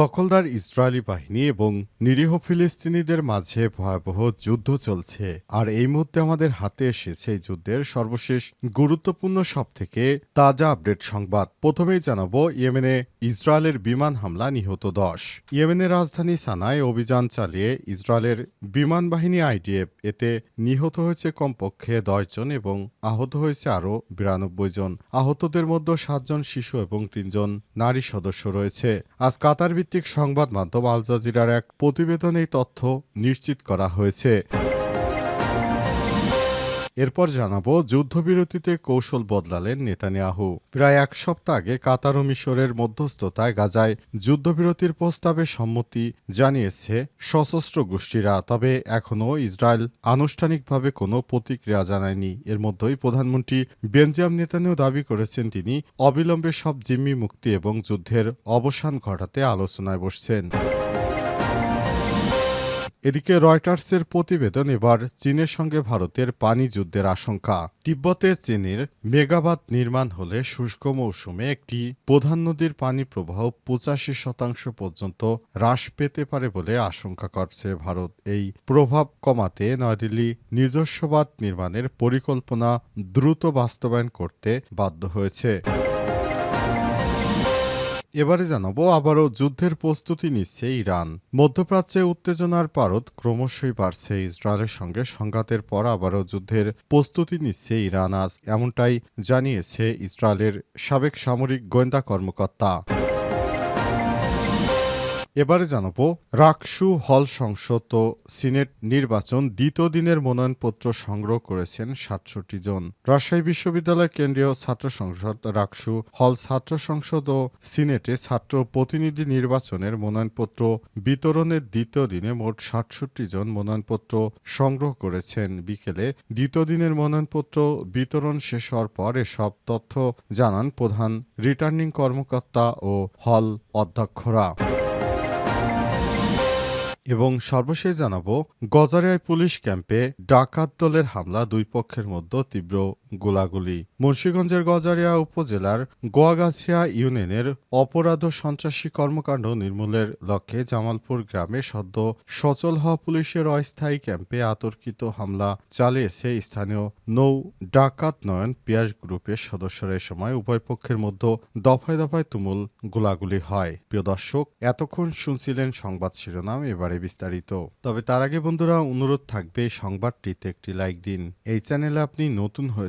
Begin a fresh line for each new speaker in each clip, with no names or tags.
দখলদার ইসরায়েলি বাহিনী এবং নিরীহ ফিলিস্তিনিদের মাঝে ভয়াবহ যুদ্ধ চলছে। আর এই মুহূর্তে আমাদের হাতে এসেছে এই যুদ্ধের সর্বশেষ গুরুত্বপূর্ণ সবথেকে তাজা আপডেট সংবাদ। প্রথমেই জানাব ইয়েমেনে ইসরায়েলের বিমান হামলা নিহত দশ। ইয়েমেনের রাজধানী সানায় অভিযান চালিয়ে ইসরায়েলের বিমান বাহিনী আইডিএফ এতে নিহত হয়েছে কমপক্ষে জন এবং আহত হয়েছে আরও বিরানব্বই জন। আহতদের মধ্যে সাতজন শিশু এবং তিনজন নারী সদস্য রয়েছে। আজ কাতার ভিত্তিক সংবাদ মাধ্যম আল জাজিরার এক প্রতিবেদনে তথ্য নিশ্চিত করা হয়েছে। এরপর জানাব, যুদ্ধবিরতিতে কৌশল বদলালেন নেতানিয়াহু। প্রায় এক সপ্তাহ আগে কাতার ও মিশরের মধ্যস্থতায় গাজায় যুদ্ধবিরতির প্রস্তাবে সম্মতি জানিয়েছে সশস্ত্র গোষ্ঠীরা, তবে এখনও ইসরায়েল আনুষ্ঠানিকভাবে কোনো প্রতিক্রিয়া জানায়নি। এর মধ্যেই প্রধানমন্ত্রী বেনজাম নেতানিয়াহু দাবি করেছেন, তিনি অবিলম্বে সব জিম্মি মুক্তি এবং যুদ্ধের অবসান ঘটাতে আলোচনায় বসছেন। এদিকে রয়টার্সের প্রতিবেদন এবার চীনের সঙ্গে ভারতের পানি যুদ্ধের আশঙ্কা। তিব্বতে চীনের মেগাবাত নির্মাণ হলে শুষ্ক মৌসুমে একটি প্রধান নদীর পানি প্রবাহ পঁচাশি শতাংশ পর্যন্ত হ্রাস পেতে পারে বলে আশঙ্কা করছে ভারত। এই প্রভাব কমাতে নয়াদিল্লি নিজস্ববাদ নির্মাণের পরিকল্পনা দ্রুত বাস্তবায়ন করতে বাধ্য হয়েছে। এবারে জানাব, আবারও যুদ্ধের প্রস্তুতি নিচ্ছে ইরান। মধ্যপ্রাচ্যে উত্তেজনার পারদ ক্রমশই বাড়ছে ইসরায়েলের সঙ্গে। সংঘাতের পর আবারও যুদ্ধের প্রস্তুতি নিচ্ছে ইরান। আজ এমনটাই জানিয়েছে ইসরায়েলের সাবেক সামরিক গোয়েন্দা কর্মকর্তা। এবারে জানাব, রাকসু হল সংসদ ও সিনেট নির্বাচন দ্বিতীয় দিনের মনোনয়নপত্র সংগ্রহ করেছেন সাতষট্টি জন। রাজশাহী বিশ্ববিদ্যালয় কেন্দ্রীয় ছাত্র সংসদ রাকসু হল ছাত্র সংসদ ও সিনেটে ছাত্র প্রতিনিধি নির্বাচনের মনোনয়নপত্র বিতরণের দ্বিতীয় দিনে মোট সাতষট্টি জন মনোনয়নপত্র সংগ্রহ করেছেন। বিকেলে দ্বিতীয় দিনের মনোনয়নপত্র বিতরণ শেষ হওয়ার পর এসব তথ্য জানান প্রধান রিটার্নিং কর্মকর্তা ও হল অধ্যক্ষরা। এবং সর্বশেষ জানাব গজারিয়ায় পুলিশ ক্যাম্পে ডাকাত দলের হামলা দুই পক্ষের মধ্যে তীব্র গোলাগুলি। মুন্সীগঞ্জের গজারিয়া উপজেলার গোয়াগাছিয়া ইউনিয়নের অপরাধ ও সন্ত্রাসী কর্মকাণ্ড নির্মূলের লক্ষ্যে জামালপুর গ্রামে সদ্য সচল হওয়া পুলিশের অস্থায়ী ক্যাম্পে আতর্কিত হামলা চালিয়েছে স্থানীয় নৌ ডাকাত নয়ন পিয়াস গ্রুপের সদস্যরা। এ সময় উভয় পক্ষের মধ্যে দফায় দফায় তুমুল গোলাগুলি হয়। প্রিয় দর্শক, এতক্ষণ শুনছিলেন সংবাদ শিরোনাম, এবারে বিস্তারিত। তবে তার আগে বন্ধুরা, অনুরোধ থাকবে সংবাদটিতে একটি লাইক দিন। এই চ্যানেলে আপনি নতুন হয়ে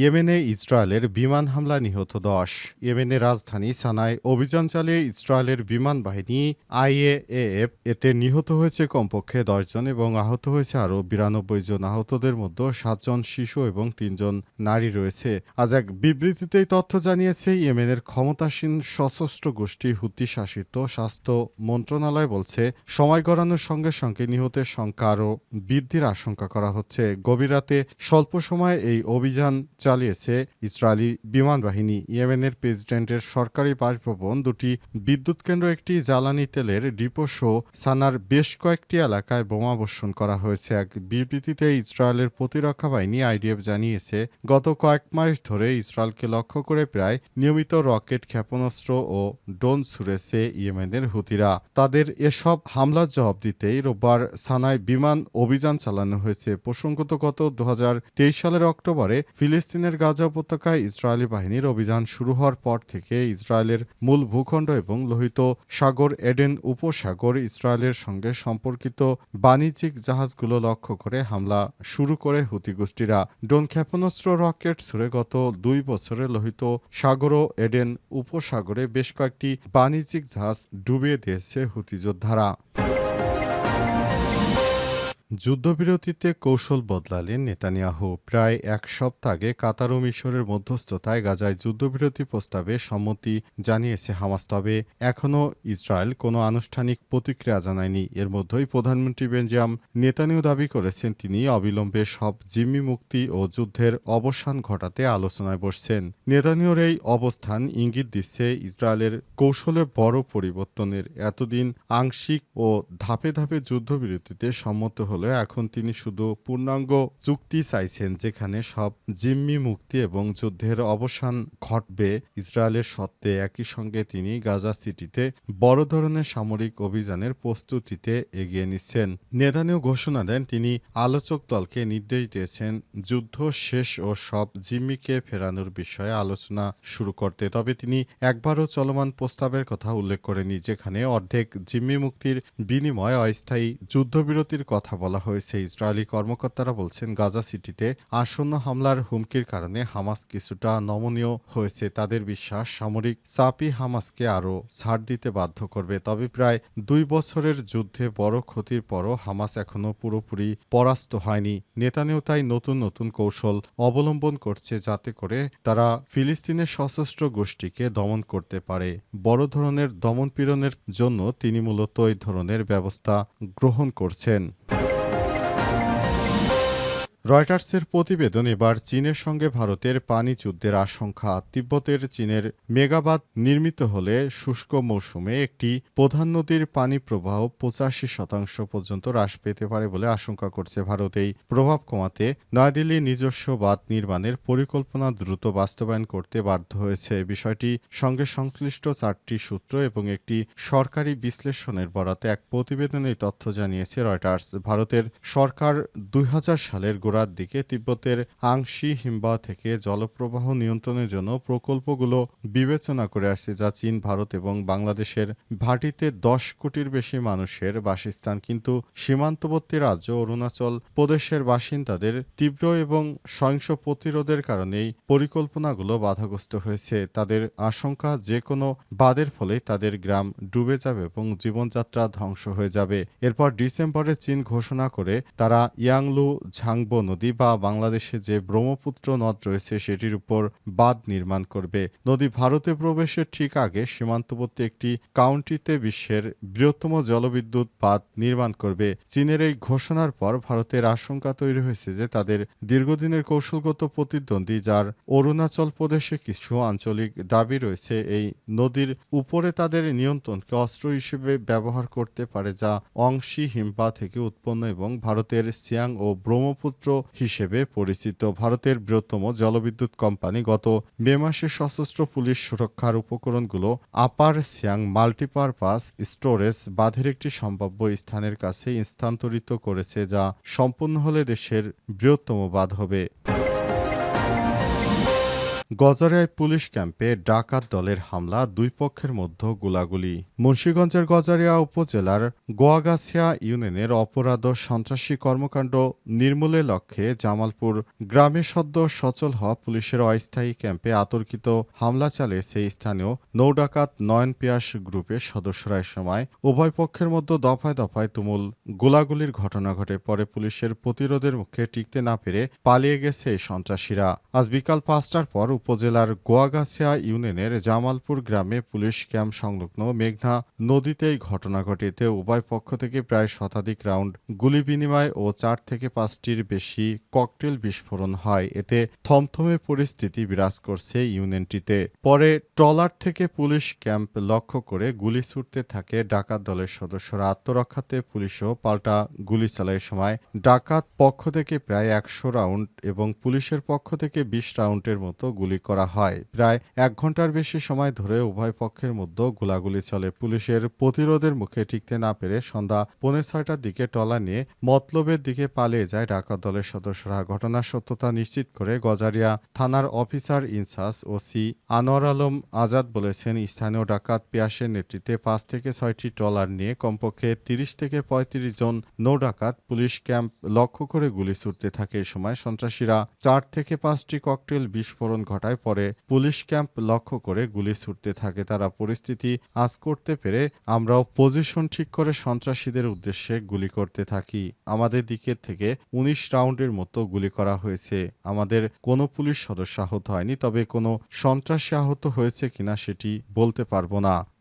ইয়েমেনে ইসরায়েলের বিমান হামলা নিহত দশ। ইয়েমেনের রাজধানী সানায় অভিযান চালিয়ে ইসরায়েলের বিমান বাহিনী আইএএফ এতে নিহত হয়েছে কমপক্ষে জন এবং আহত হয়েছে আরও বিরানব্বই জন। আহতদের মধ্যে সাতজন শিশু এবং তিনজন নারী রয়েছে। আজ এক বিবৃতিতে তথ্য জানিয়েছে, ইয়েমেনের ক্ষমতাসীন সশস্ত্র গোষ্ঠী হুতি শাসিত স্বাস্থ্য মন্ত্রণালয় বলছে, সময় গড়ানোর সঙ্গে সঙ্গে নিহতের সংখ্যা আরও বৃদ্ধির আশঙ্কা করা হচ্ছে। গভীর রাতে স্বল্প সময়ে এই অভিযান চালিয়েছে ইসরায়েলি বিমান বাহিনী। ইয়েমেনের প্রেসিডেন্টের সরকারি বাসভবন দুটি বিদ্যুৎ কেন্দ্র, একটি জ্বালানি তেলের ডিপো সানার বেশ কয়েকটি এলাকায় বোমা বর্ষণ করা হয়েছে। এক বিবৃতিতে ইসরায়েলের প্রতিরক্ষা বাহিনী আইডিএফ জানিয়েছে, গত কয়েক মাস ধরে ইসরায়েলকে লক্ষ্য করে প্রায় নিয়মিত রকেট ক্ষেপণাস্ত্র ও ড্রোন ছুড়েছে ইয়েমেনের হুতিরা। তাদের এসব হামলার জবাব দিতেই রোববার সানায় বিমান অভিযান চালানো হয়েছে। প্রসঙ্গত গত দু হাজার তেইশ সালের অক্টোবরে ফিলিস্তিনের গাজা উপত্যকায় ইসরায়েলি বাহিনীর অভিযান শুরু হওয়ার পর থেকে ইসরায়েলের মূল ভূখণ্ড এবং লোহিত সাগর এডেন উপসাগর ইসরায়েলের সঙ্গে সম্পর্কিত বাণিজ্যিক জাহাজগুলো লক্ষ্য করে হামলা শুরু করে হুতি গোষ্ঠীরা। ড্রোন ক্ষেপণাস্ত্র, রকেট ছুড়ে গত দুই বছরে লোহিত সাগর ও এডেন উপসাগরে বেশ কয়েকটি বাণিজ্যিক জাহাজ ডুবিয়ে দিয়েছে হুতি যোদ্ধারা। যুদ্ধবিরতিতে কৌশল বদলালেন নেতানিয়াহু। প্রায় এক সপ্তাহ আগে কাতার ও মিশরের মধ্যস্থতায় গাজায় যুদ্ধবিরতি প্রস্তাবে সম্মতি জানিয়েছে হামাস, তবে এখনও ইসরায়েল কোনো আনুষ্ঠানিক প্রতিক্রিয়া জানায়নি। এর মধ্যেই প্রধানমন্ত্রী বেঞ্জাম নেতানিয়াহু দাবি করেছেন, তিনি অবিলম্বে সব জিম্মি মুক্তি ও যুদ্ধের অবসান ঘটাতে আলোচনায় বসছেন। নেতানিয়াহুর এই অবস্থান ইঙ্গিত দিচ্ছে ইসরায়েলের কৌশলে বড় পরিবর্তনের। এতদিন আংশিক ও ধাপে ধাপে যুদ্ধবিরতিতে সম্মত হলে, এখন তিনি শুধু পূর্ণাঙ্গ চুক্তি চাইছেন যেখানে সব জিম্মি মুক্তি এবং যুদ্ধের অবসান ঘটবে। ইসরায়েলের সত্ত্বে একই সঙ্গে তিনি গাজা সিটিতে বড় ধরনের সামরিক অভিযানের প্রস্তুতিতে এগিয়ে নিচ্ছেন। নেদানিও ঘোষণা দেন, তিনি আলোচক দলকে নির্দেশ দিয়েছেন যুদ্ধ শেষ ও সব জিম্মিকে ফেরানোর বিষয়ে আলোচনা শুরু করতে। তবে তিনি একবারও চলমান প্রস্তাবের কথা উল্লেখ করেনি যেখানে অর্ধেক জিম্মি মুক্তির বিনিময়ে অস্থায়ী যুদ্ধবিরতির কথা বলা হয়েছে, ইসরায়েলি কর্মকর্তারা বলছেন গাজা সিটিতে আসন্ন হামলার হুমকির কারণে হামাস কিছুটা নমনীয় হয়েছে। তাদের বিশ্বাস সামরিক চাপই হামাসকে আরও ছাড় দিতে বাধ্য করবে। তবে প্রায় দুই বছরের যুদ্ধে বড় ক্ষতির পরও হামাস এখনও পুরোপুরি পরাস্ত হয়নি। নেতানেও তাই নতুন নতুন কৌশল অবলম্বন করছে যাতে করে তারা ফিলিস্তিনের সশস্ত্র গোষ্ঠীকে দমন করতে পারে। বড় ধরনের দমনপীড়নের জন্য তিনি মূলত এই ধরনের ব্যবস্থা গ্রহণ করছেন। রয়টার্সের প্রতিবেদন এবার চীনের সঙ্গে ভারতের পানি যুদ্ধের আশঙ্কা, তিব্বতের চীনের মেগাবাদ নির্মিত হলে শুষ্ক মৌসুমে একটি প্রধান নদীর পানি প্রবাহ পঁচাশি শতাংশ পর্যন্ত হ্রাস পেতে পারে বলে আশঙ্কা করছে ভারত। এই প্রভাব কমাতে নয়াদিল্লি নিজস্ব বাঁধ নির্মাণের পরিকল্পনা দ্রুত বাস্তবায়ন করতে বাধ্য হয়েছে। বিষয়টি সঙ্গে সংশ্লিষ্ট চারটি সূত্র এবং একটি সরকারি বিশ্লেষণের বরাতে এক প্রতিবেদনে তথ্য জানিয়েছে রয়টার্স। ভারতের সরকার দুই হাজার সালের গোড়ার দিকে তিব্বতের আংশি হিমবাহ থেকে জলপ্রবাহ নিয়ন্ত্রণের জন্য প্রকল্পগুলো বিবেচনা করে আসছে, যা চীন, ভারত এবং বাংলাদেশের ভাটিতে দশ কোটির বেশি মানুষের বাসস্থান। কিন্তু সীমান্তবর্তী রাজ্য অরুণাচল প্রদেশের বাসিন্দাদের তীব্র এবং সহিংস প্রতিরোধের কারণে এই পরিকল্পনাগুলো বাধাগ্রস্ত হয়েছে। তাদের আশঙ্কা যে কোনো বাদের ফলে তাদের গ্রাম ডুবে যাবে এবং জীবনযাত্রা ধ্বংস হয়ে যাবে। এরপর ডিসেম্বরে চীন ঘোষণা করে তারা ইয়াংলু ঝাংবো নদী বা বাংলাদেশে যে ব্রহ্মপুত্র নদ রয়েছে সেটির উপর বাঁধ নির্মাণ করবে। নদী ভারতে প্রবেশের ঠিক আগে সীমান্তবর্তী একটি কাউন্টিতে বিশ্বের বৃহত্তম জলবিদ্যুৎ বাঁধ নির্মাণ করবে। চীনের এই ঘোষণার পর ভারতের আশঙ্কা তৈরি হয়েছে যে তাদের দীর্ঘদিনের কৌশলগত প্রতিদ্বন্দ্বী, যার অরুণাচল প্রদেশে কিছু আঞ্চলিক দাবি রয়েছে, এই নদীর উপরে তাদের নিয়ন্ত্রণকে অস্ত্র হিসেবে ব্যবহার করতে পারে, যা অংশী হিমপা থেকে উৎপন্ন এবং ভারতের সিয়াং ও ব্রহ্মপুত্র হিসেবে পরিচিত ভারতের বৃহত্তম জলবিদ্যুৎ কোম্পানি গত মে মাসে সশস্ত্র পুলিশ সুরক্ষার উপকরণগুলো আপার সিয়াং মাল্টিপারপাস স্টোরেজ বাঁধের একটি সম্ভাব্য স্থানের কাছে স্থানান্তরিত করেছে, যা সম্পূর্ণ হলে দেশের বৃহত্তম বাঁধ হবে। গজারিয়ায় পুলিশ ক্যাম্পে ডাকাত দলের হামলা, দুই পক্ষের মধ্যে গোলাগুলি। মুন্সীগঞ্জের গজারিয়া উপজেলার গোয়াগাছিয়া ইউনিয়নের অপরাধ সন্ত্রাসী কর্মকাণ্ড নির্মূলের লক্ষ্যে জামালপুর গ্রামে সদ্য সচল হওয়া পুলিশের অস্থায়ী ক্যাম্পে আতর্কিত হামলা চালিয়েছে স্থানীয় নৌডাকাত নয়ন পিয়াস গ্রুপের সদস্যরা সময় উভয় পক্ষের মধ্যে দফায় দফায় তুমুল গোলাগুলির ঘটনা ঘটে। পরে পুলিশের প্রতিরোধের মুখে টিকতে না পেরে পালিয়ে গেছে সন্ত্রাসীরা। আজ বিকাল পাঁচটার পর উপজেলার গোয়াগাছিয়া ইউনিয়নের জামালপুর গ্রামে পুলিশ ক্যাম্প সংলগ্ন মেঘনা নদীতে এই ঘটনা ঘটে এতে উভয় পক্ষ থেকে প্রায় শতাধিক রাউন্ড গুলি বিনিময় ও চার থেকে পাঁচটির বেশি ককটেল বিস্ফোরণ হয়। এতে থমথমে পরিস্থিতি বিরাজ করছে ইউনিয়নটিতে। পরে ট্রলার থেকে পুলিশ ক্যাম্প লক্ষ্য করে গুলি ছুটতে থাকে ডাকাত দলের সদস্যরা। আত্মরক্ষাতে পুলিশও পাল্টা গুলি চালায়। সময় ডাকাত পক্ষ থেকে প্রায় একশো রাউন্ড এবং পুলিশের পক্ষ থেকে বিশ রাউন্ডের মতো গুলি করা হয়। প্রায় এক ঘণ্টার বেশি সময় ধরে উভয় পক্ষের মধ্যে গোলাগুলি চলে। পুলিশের প্রতিরোধের মুখে টিকতে না পেরে সন্ধ্যা পৌনে ছয়টার দিকে টলা নিয়ে মতলবের দিকে পালিয়ে যায় ডাকাত দলের সদস্যরা। ঘটনার সত্যতা নিশ্চিত করে গজারিয়া থানার officer in charge OC Anwar Alam Azad বলেছেন, স্থানীয় ডাকাত পিয়াসের নেতৃত্বে পাঁচ থেকে ছয়টি ট্রলার নিয়ে কমপক্ষে তিরিশ থেকে পঁয়ত্রিশ জন নৌ ডাকাত পুলিশ ক্যাম্প লক্ষ্য করে গুলি ছুটতে থাকে। এ সময় সন্ত্রাসীরা চার থেকে পাঁচটি ককটেল বিস্ফোরণ ঘটায়, পরে পুলিশ ক্যাম্প লক্ষ্য করে গুলি ছুটতে থাকে। তারা পরিস্থিতি আজ করতে পেরে আমরাও পজিশন ঠিক করে সন্ত্রাসীদের উদ্দেশ্যে গুলি করতে থাকি। আমাদের দিকের থেকে উনিশ রাউন্ডের মতো গুলি করা হয়েছে। আমাদের কোনো পুলিশ সদস্য আহত হয়নি, তবে কোনো সন্ত্রাসী আহত হয়েছে কিনা সেটি বলতে পারব না।